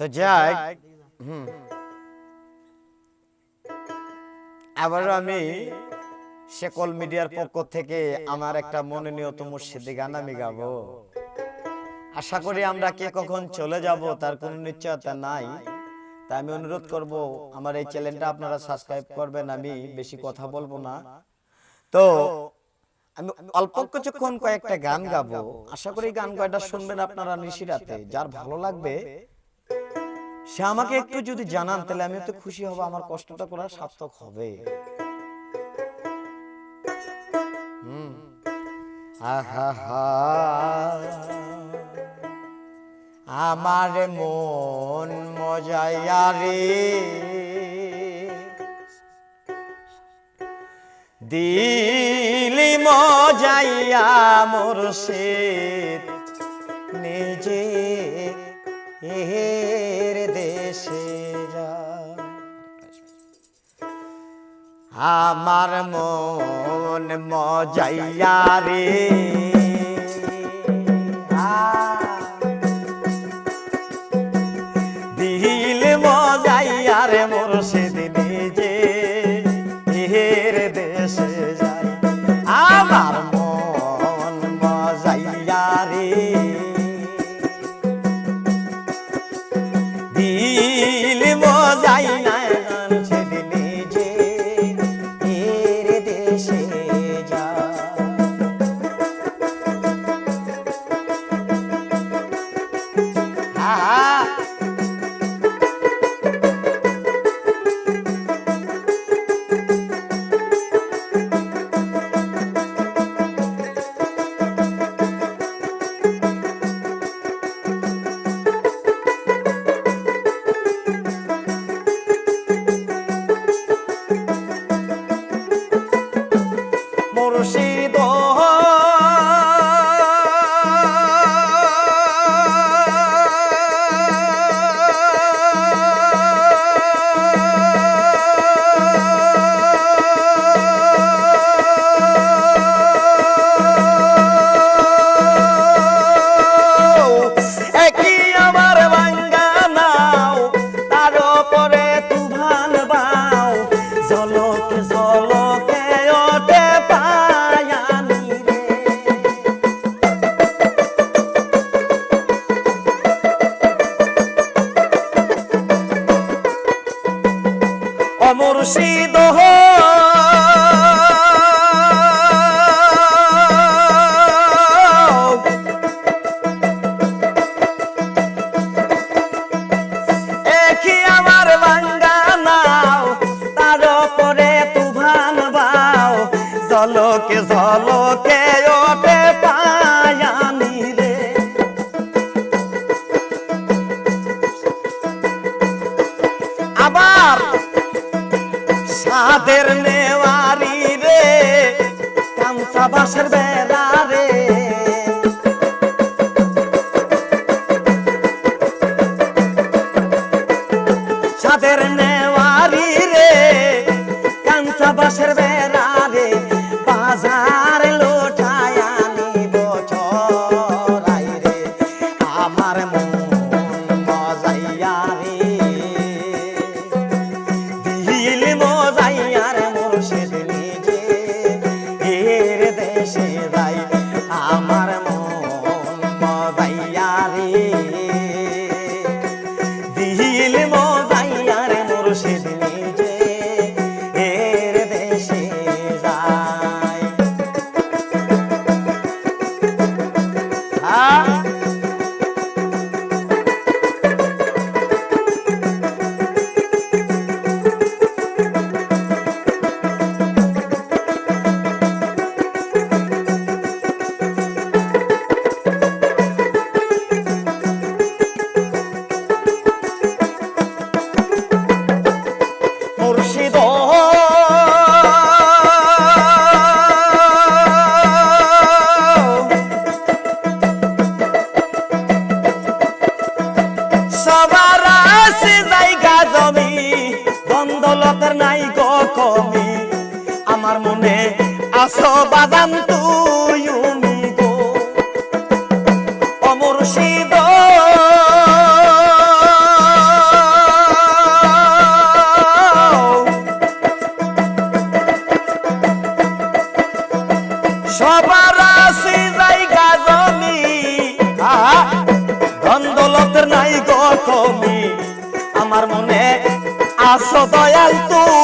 তো যাই হুম আবারও আমি শেকল মিডিয়ার পক্ষ থেকে আমার একটা মনোনীয়ত মুর্শিদি গান আমি গাবো। আশা করি আমরা কে কখন চলে যাব তার কোনো নিশ্চয়তা নাই। তাই আমি অনুরোধ করব আমার এই চ্যানেলটা আপনারা সাবস্ক্রাইব করবেন আমি বেশি কথা বলব না। তো আমি অল্প কিছুক্ষণ কয়েকটা গান গাবো। আশা করি গান কয়টা শুনবেন আপনারা নিশিরাতে। যার ভালো লাগবে সে আমাকে একটু যদি জানান তাহলে আমি তো খুশি হব আমার কষ্টটা করা সার্থক হবে। আমার মন মজাইয়া রে। দিলি মজাইয়া মুর্শিদ নিজে এর দেশে আমার মন মজাইয়া রে। বাসের বেড়া দেশে যাই আমার আছো বাজান তুমি গো অমর শীত সবার আসি জায়গা জমি। ধন্দলতের নাই গো তুমি আমার মনে আসো দয়াল তুমি